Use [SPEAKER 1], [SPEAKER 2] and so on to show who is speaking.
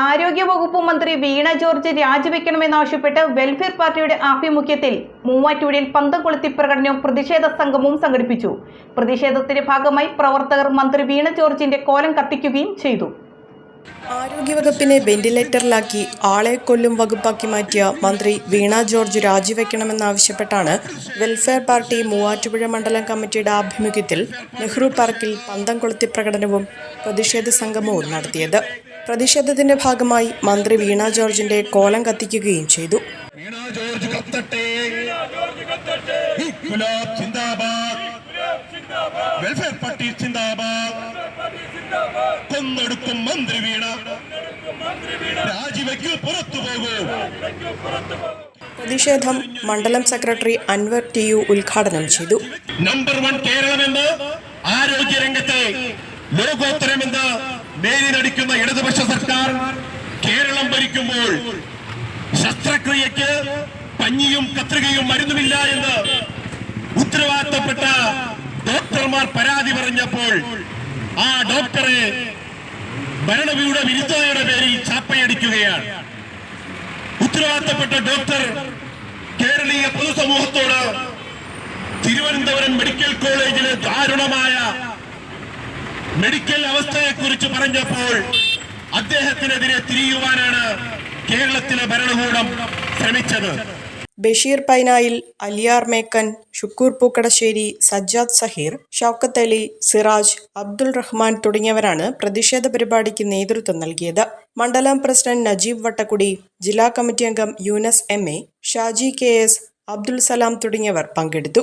[SPEAKER 1] ആരോഗ്യവകുപ്പ് മന്ത്രി Veena George രാജിവെക്കണമെന്നാവശ്യപ്പെട്ട് welfare പാർട്ടിയുടെ ആഭിമുഖ്യത്തിൽ മൂവാറ്റൂരിൽ പന്തം കൊളുത്തി പ്രകടനവും പ്രതിഷേധ സംഗമവും സംഘടിപ്പിച്ചു. പ്രതിഷേധത്തിന്റെ ഭാഗമായി പ്രവർത്തകർ മന്ത്രി വീണ ജോർജിന്റെ കോലം കത്തിക്കുകയും ചെയ്തു.
[SPEAKER 2] ആരോഗ്യവകുപ്പിനെ വെന്റിലേറ്ററിലാക്കി ആളെ കൊല്ലും വകുപ്പാക്കി മാറ്റിയ മന്ത്രി വീണ ജോർജ് രാജിവെക്കണമെന്നാവശ്യപ്പെട്ടാണ് വെൽഫെയർ പാർട്ടി മൂവാറ്റുപുഴ മണ്ഡലം കമ്മിറ്റിയുടെ ആഭിമുഖ്യത്തിൽ നെഹ്റു പാർക്കിൽ പന്തം കൊളുത്തി പ്രകടനവും പ്രതിഷേധ സംഗമവും നടത്തിയത്. പ്രതിഷേധത്തിന്റെ ഭാഗമായി മന്ത്രി വീണ ജോർജിന്റെ കോലം കത്തിക്കുകയും ചെയ്തു.
[SPEAKER 3] വീണ ജോർജ് കത്തട്ടെ. ഗുലാബ് സിന്ദാബാദ് വെൽഫെയർ പാർട്ടി സിന്ദാബാദ് കൊന്നൊടുക്കും മന്ത്രി വീണ. രാജിവെക്കൂ പുറത്തു പോകൂ.
[SPEAKER 2] പ്രതിഷേധം മണ്ഡലം സെക്രട്ടറി അൻവർ ടി യു ഉദ്ഘാടനം ചെയ്തു.
[SPEAKER 3] നമ്പർ വൺ കേരളമെന്ന് ആരോഗ്യരംഗത്തെ ലോകോത്തരമെന്ന് നേരി നടിക്കുന്ന സർക്കാർ കേരളം ഭരിക്കുമ്പോൾ ശസ്ത്രക്രിയക്ക് പഞ്ഞിയും കത്രികയും മരുന്നുമില്ല എന്ന് ഉത്തരവാദിത്തപ്പെട്ട ഡോക്ടർമാർ പരാതി പറഞ്ഞപ്പോൾ ആ ഡോക്ടറെ ഭരണവിയുടെ വിരുദ്ധതയുടെ പേരിൽ ചാപ്പയടിക്കുകയാണ്. ഉത്തരവാദിത്തപ്പെട്ട ഡോക്ടർ കേരളീയ പൊതുസമൂഹത്തോട് തിരുവനന്തപുരം മെഡിക്കൽ കോളേജിലെ ദാരുണമായ മെഡിക്കൽ അവസ്ഥയെക്കുറിച്ച് പറഞ്ഞപ്പോൾ അദ്ദേഹത്തിനെതിരെ തിരിയുവാനാണ് കേരളത്തിലെ ഭരണകൂടം ശ്രമിച്ചത്.
[SPEAKER 2] ബഷീർ പൈനായിൽ അലിയാർ മേക്കൻ ഷുക്കൂർ പൂക്കടശ്ശേരി സജ്ജാദ് സഹീർ ഷൌക്കത്ത് അലി സിറാജ് അബ്ദുൾ റഹ്മാൻ തുടങ്ങിയവരാണ് പ്രതിഷേധ പരിപാടിക്ക് നേതൃത്വം നൽകിയത്. മണ്ഡലം പ്രസിഡന്റ് നജീബ് വട്ടക്കുടി ജില്ലാ കമ്മിറ്റി അംഗം Yunus M A Shaji K S Abdul Salam തുടങ്ങിയവർ പങ്കെടുത്തു.